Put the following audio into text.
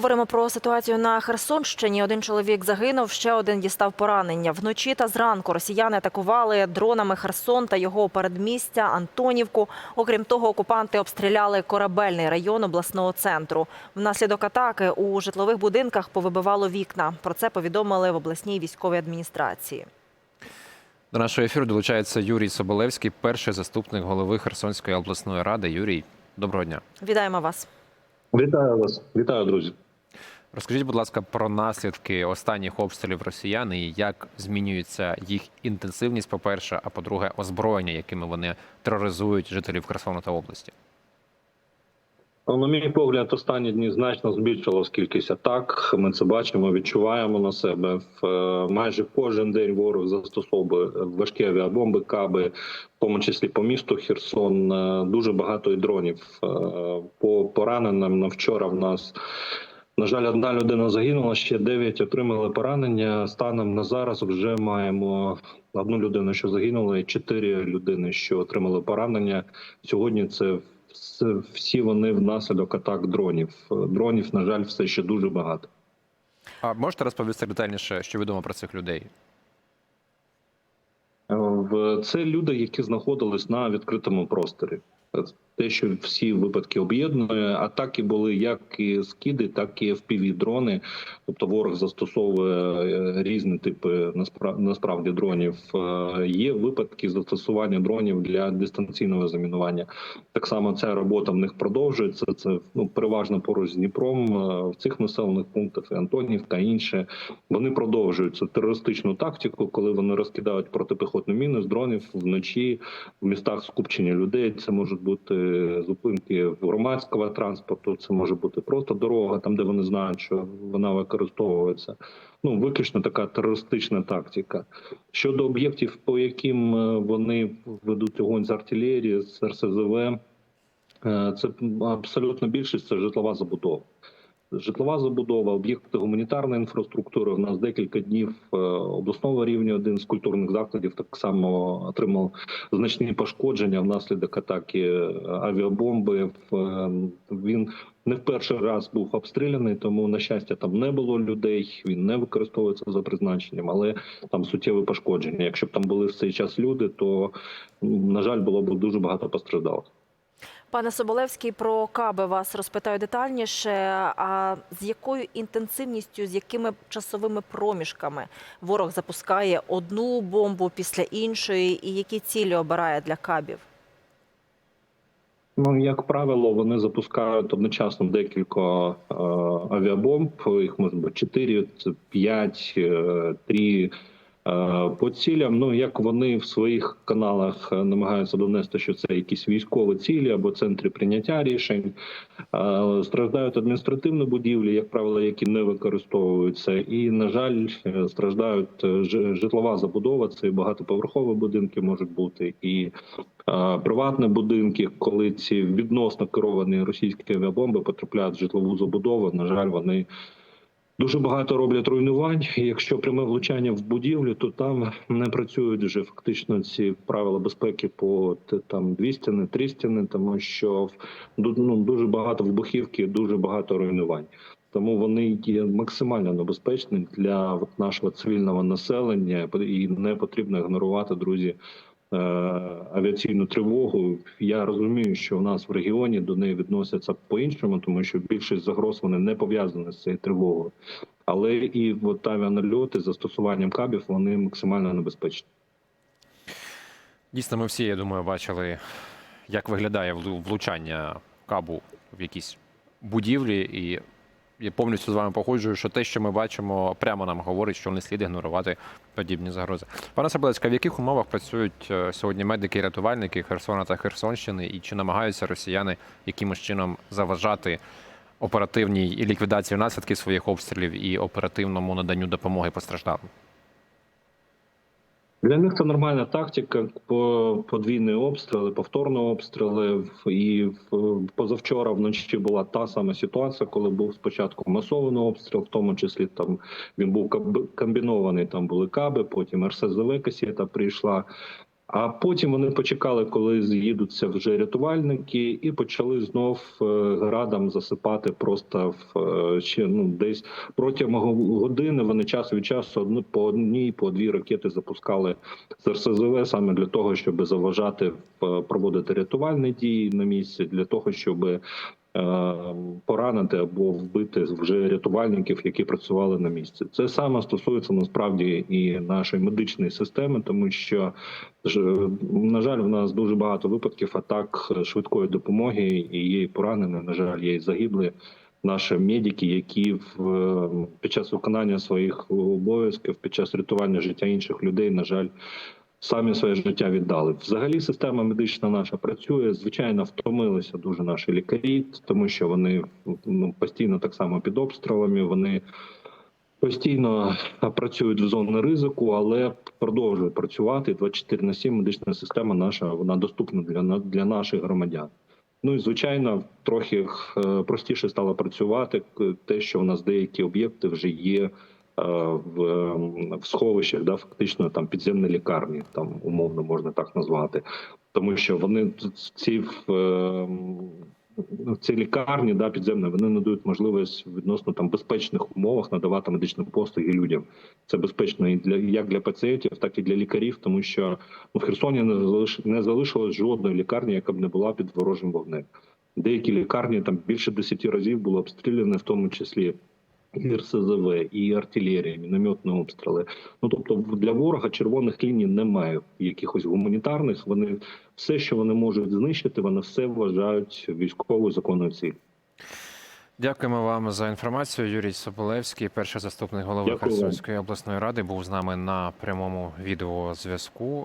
говоримо про ситуацію на Херсонщині. Один чоловік загинув, ще один дістав поранення. Вночі та зранку росіяни атакували дронами Херсон та його передмістя Антонівку. Окрім того, окупанти обстріляли корабельний район обласного центру. Внаслідок атаки у житлових будинках повибивало вікна. Про це повідомили в обласній військовій адміністрації. До нашого ефіру долучається Юрій Соболевський, перший заступник голови Херсонської обласної ради. Юрій, доброго дня. Вітаємо вас. Вітаю вас, вітаю, друзі. Розкажіть, будь ласка, про наслідки останніх обстрілів росіян і як змінюється їх інтенсивність, по-перше, а по-друге, озброєння, якими вони тероризують жителів Херсону та області. Ну, На мій погляд, останні дні значно збільшилась кількість атак. Ми це бачимо, відчуваємо на себе. Е, майже кожен день ворог застосовує важкі авіабомби, каби, в тому числі по місту Херсон. Е, Дуже багато і дронів. Е, По пораненим на вчора в нас. На жаль, одна людина загинула, ще дев'ять отримали поранення. Станом на зараз вже маємо одну людину, що загинула, і чотири людини, що отримали поранення. Сьогодні це всі вони внаслідок атак дронів. Дронів, на жаль, все ще дуже багато. А можете розповісти детальніше, що відомо про цих людей? Е, Це люди, які знаходились на відкритому просторі. Те, що всі випадки об'єднує, атаки були як і скиди, так і fpv дрони. Тобто ворог застосовує е, різні типи наспра- насправді дронів. Е, Є випадки застосування дронів для дистанційного замінування. Так само ця робота в них продовжується. Це ну переважно поруч з Дніпром е, в цих населених пунктах і Антонів та інше. Вони продовжують цю терористичну тактику, коли вони розкидають протипіхотні міни з дронів вночі в містах скупчення людей. Це можуть бути зупинки громадського транспорту. Це може бути просто дорога, там де вони знають, що вона використовується. Ну виключно така терористична тактика. Щодо об'єктів, по яким е, вони ведуть огонь з артилерії, з РСЗВ, е, це абсолютно більшість це житлова забудова. Житлова забудова, об'єкти гуманітарної інфраструктури. У нас декілька днів е, обласного рівня один з культурних закладів так само отримав значні пошкодження внаслідок атаки е, авіабомби. Е, Він не в перший раз був обстріляний, тому на щастя там не було людей. Він не використовується за призначенням, але там суттєве пошкодження. Якщо б там були в цей час люди, то на жаль було б дуже багато постраждалих. Пане Соболевський, про каби вас розпитаю детальніше. А з якою інтенсивністю, з якими часовими проміжками ворог запускає одну бомбу після іншої, і які цілі обирає для кабів? Ну, як правило, вони запускають одночасно декілька е, авіабомб. Їх може бути 4, 5, 3 е, по цілям. Ну як вони в своїх каналах е, намагаються донести, що це якісь військові цілі або центри прийняття рішень. Е, Страждають адміністративні будівлі, як правило, які не використовуються, і на жаль, е, страждають е, житлова забудова. Це багатоповерхові будинки можуть бути і е, приватні будинки, коли ці відносно керовані російські авіабомби потрапляють в житлову забудову. На жаль, вони дуже багато роблять руйнувань. Якщо пряме влучання в будівлю, то там не працюють вже фактично ці правила безпеки по там дві стіни, три стіни, тому що ну, дуже багато вибухівки, дуже багато руйнувань. Тому вони є максимально небезпечні для нашого цивільного населення, і не потрібно ігнорувати друзі авіаційну тривогу. Я розумію, що в нас в регіоні до неї відносяться по-іншому, тому що більшість загроз вони не пов'язані з цією тривогою. Але і от авіанальоти з застосуванням кабів вони максимально небезпечні. Дійсно, ми всі, я думаю, бачили, як виглядає влу- влучання кабу в якісь будівлі, і я повністю з вами погоджую, що те, що ми бачимо, прямо нам говорить, що не слід ігнорувати подібні загрози. Пане Сабелецька, в яких умовах працюють е, сьогодні медики і рятувальники Херсона та Херсонщини, і чи намагаються росіяни якимось чином заважати оперативній ліквідації наслідків своїх обстрілів і оперативному наданню допомоги постраждалим? Для них це нормальна тактика. По подвійні обстріли, повторні обстріли. І в- позавчора вночі була та сама ситуація, коли був спочатку масований обстріл, в тому числі там він був комбінований. Там були каби, потім РСЗВ касета прийшла. А потім вони почекали, коли з'їдуться вже рятувальники, і почали знов е, градом засипати просто в е, ще ну десь протягом години. Вони час від часу одну по одній, по дві ракети запускали з РСЗВ саме для того, щоб заважати е, проводити рятувальні дії на місці, для того, щоб поранити або вбити вже рятувальників, які працювали на місці. Це саме стосується насправді і нашої медичної системи, тому що на жаль, в нас дуже багато випадків атак швидкої допомоги, і є і поранені. На жаль, є і загиблі. Наші медики, які в е, під час виконання своїх обов'язків, під час рятування життя інших людей, на жаль, самі своє життя віддали. Взагалі, система медична наша працює. Звичайно, втомилися дуже наші лікарі, тому що вони ну, постійно так само під обстрілами. Вони постійно працюють в зоні ризику, але продовжують працювати. 24 на 7 медична система наша вона доступна для для наших громадян. Ну і звичайно, трохи е, простіше стало працювати. Те, що у нас деякі об'єкти вже є в, ем, в сховищах, да, фактично там підземні лікарні, там умовно можна так назвати, тому що вони ці в, ем, ці лікарні, да, підземні, вони надають можливість відносно там безпечних умовах надавати медичні послуги людям. Це безпечно і для як для пацієнтів, так і для лікарів, тому що ну, в Херсоні не залиш не залишилось жодної лікарні, яка б не була під ворожим вогнем. Деякі лікарні там більше 10 разів було обстріляно, в тому числі і РСЗВ, і артилерія, мінометні обстріли. Ну тобто, для ворога червоних ліній немає якихось гуманітарних. Вони все, що вони можуть знищити, вони все вважають військовою законною ціль. Дякуємо вам за інформацію. Юрій Соболевський, перший заступник голови. Херсонської обласної ради, був з нами на прямому відеозв'язку.